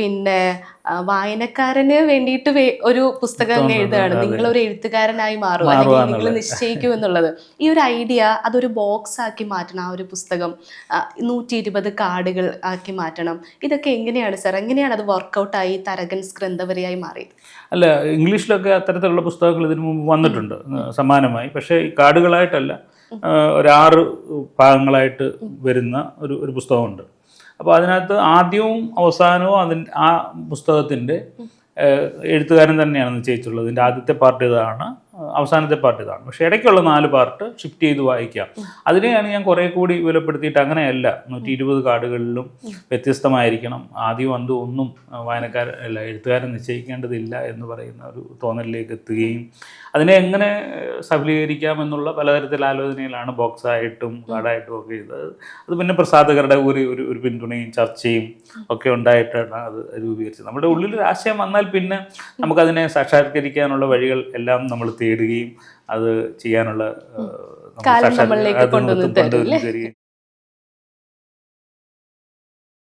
പിന്നെ വായനക്കാരന് വേണ്ടിയിട്ട് ഒരു പുസ്തകം അങ്ങ് എഴുതുകയാണ്. നിങ്ങൾ ഒരു എഴുത്തുകാരനായി മാറും. അല്ലെങ്കിൽ നിങ്ങൾ നിശ്ചയിക്കും എന്നുള്ളത്. ഈ ഒരു ഐഡിയ അതൊരു ബോക്സ് ആക്കി മാറ്റണം ആ ഒരു പുസ്തകം. നൂറ്റി ഇരുപത് കാർഡുകൾ ആക്കി മാറ്റണം. ഇതൊക്കെ എങ്ങനെയാണ് സാർ? എങ്ങനെയാണ് അത് വർക്കൗട്ടായി തരകൻ സ്ക്രന്ഥവരിയായി മാറിയത്? അല്ല ഇംഗ്ലീഷിലൊക്കെ അത്തരത്തിലുള്ള പുസ്തകങ്ങൾ ഇതിനു മുമ്പ് വന്നിട്ടുണ്ട്. സമാനമായി. പക്ഷേ ഈ കാർഡുകളായിട്ടല്ല ഒരാറ് ഭാഗങ്ങളായിട്ട് വരുന്ന ഒരു ഒരു പുസ്തകമുണ്ട്. അപ്പോൾ അതിനകത്ത് ആദ്യവും അവസാനവും അതിൻ ആ പുസ്തകത്തിന്റെ എഴുത്തുകാരൻ തന്നെയാണ് നിശ്ചയിച്ചിട്ടുള്ളത്. ഇതിന്റെ ആദ്യത്തെ പാർട്ട് ഇതാണ് അവസാനത്തെ പാർട്ട് ഇതാണ്. പക്ഷേ ഇടയ്ക്കുള്ള നാല് പാർട്ട് ഷിഫ്റ്റ് ചെയ്ത് വായിക്കാം. അതിനെയാണ് ഞാൻ കുറേ കൂടി വിലപ്പെടുത്തിയിട്ട് അങ്ങനെയല്ല. നൂറ്റി ഇരുപത് കാർഡുകളിലും വ്യത്യസ്തമായിരിക്കണം. ആദ്യം അന്തും ഒന്നും വായനക്കാർ അല്ല എഴുത്തുകാരൻ നിശ്ചയിക്കേണ്ടതില്ല എന്ന് പറയുന്ന ഒരു തോന്നലിലേക്ക് എത്തുകയും അതിനെ എങ്ങനെ സഫലീകരിക്കാം എന്നുള്ള പലതരത്തിലുള്ള ആലോചനയിലാണ് ബോക്സായിട്ടും കാർഡായിട്ടും ഒക്കെ ചെയ്തത്. അത് പിന്നെ പ്രസാധകരുടെ ഒരു ഒരു ഒരു പിന്തുണയും ചർച്ചയും ഒക്കെ ഉണ്ടായിട്ടാണ് അത് രൂപീകരിച്ചത്. നമ്മുടെ ഉള്ളിൽ ഒരു ആശയം വന്നാൽ പിന്നെ നമുക്കതിനെ സാക്ഷാത്കരിക്കാനുള്ള വഴികൾ എല്ലാം നമ്മൾ തേടുകയും അത് ചെയ്യാനുള്ള തരികയും